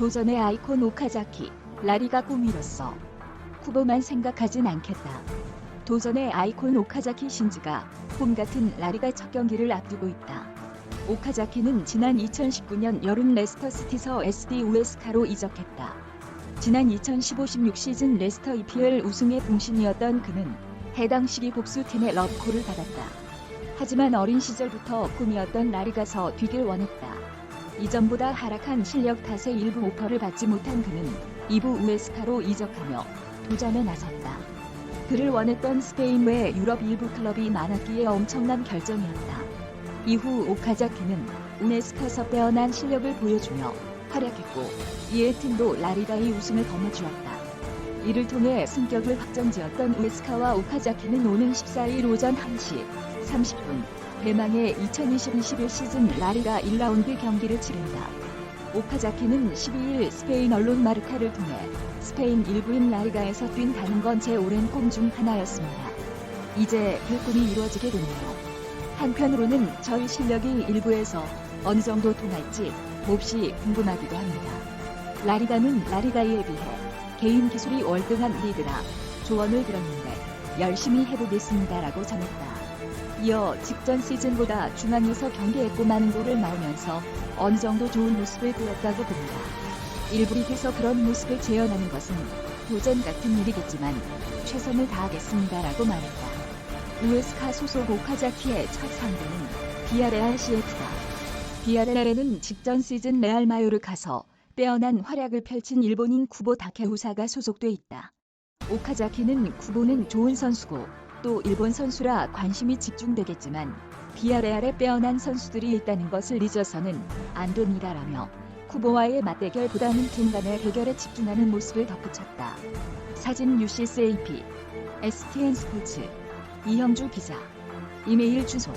도전의 아이콘 오카자키, 라리가 꿈이로서 쿠보만 생각하진 않겠다. 도전의 아이콘 오카자키 신즈가 꿈 같은 라리가 첫 경기를 앞두고 있다. 오카자키는 지난 2019년 여름 레스터 시티서 SD 우에스카로 이적했다. 지난 2015-16 시즌 레스터 EPL 우승의 봉신이었던 그는 해당 시기 복수팀의 러브콜을 받았다. 하지만 어린 시절부터 꿈이었던 라리가서 뛰길 원했다. 이전보다 하락한 실력 탓에 일부 오퍼를 받지 못한 그는 2부 우에스카로 이적하며 도전에 나섰다. 그를 원했던 스페인 외 유럽 일부 클럽이 많았기에 엄청난 결정이었다. 이후 오카자키는 우네스카서 빼어난 실력을 보여주며 활약했고 이에 팀도 라리가의 우승을 거머쥐었다. 이를 통해 승격을 확정지었던 우에스카와 오카자키는 오는 14일 오전 1시 30분 대망의 2020-21 시즌 라리가 1라운드 경기를 치른다. 오카자키는 12일 스페인 언론 마르카를 통해 스페인 일부인 라리가에서 뛴 다는 건 제 오랜 꿈 중 하나였습니다. 이제 그 꿈이 이루어지게 됐네요. 한편으로는 저희 실력이 일부에서 어느 정도 통할지 몹시 궁금하기도 합니다. 라리가는 라리가에 비해 개인 기술이 월등한 리드라 조언을 들었는데 열심히 해보겠습니다라고 전했다. 이어 직전 시즌보다 중앙에서 경기했고 많은 골을 넣으면서 어느 정도 좋은 모습을 보였다고 봅니다. 일부 리그에서 그런 모습을 재현하는 것은 도전 같은 일이겠지만 최선을 다하겠습니다라고 말했다. 우에스카 소속 오카자키의 첫 상대는 비아레알 CF다. 비아레알에는 직전 시즌 레알 마요르카서 빼어난 활약을 펼친 일본인 쿠보 다케우사가 소속돼 있다. 오카자키는 쿠보는 좋은 선수고 또 일본 선수라 관심이 집중되겠지만 비아레알에 빼어난 선수들이 있다는 것을 잊어서는 안 됩니다라며 쿠보와의 맞대결보다는 팀 간의 대결에 집중하는 모습을 덧붙였다. 사진 UCSAP, STN 스포츠, 이형주 기자, 이메일 주소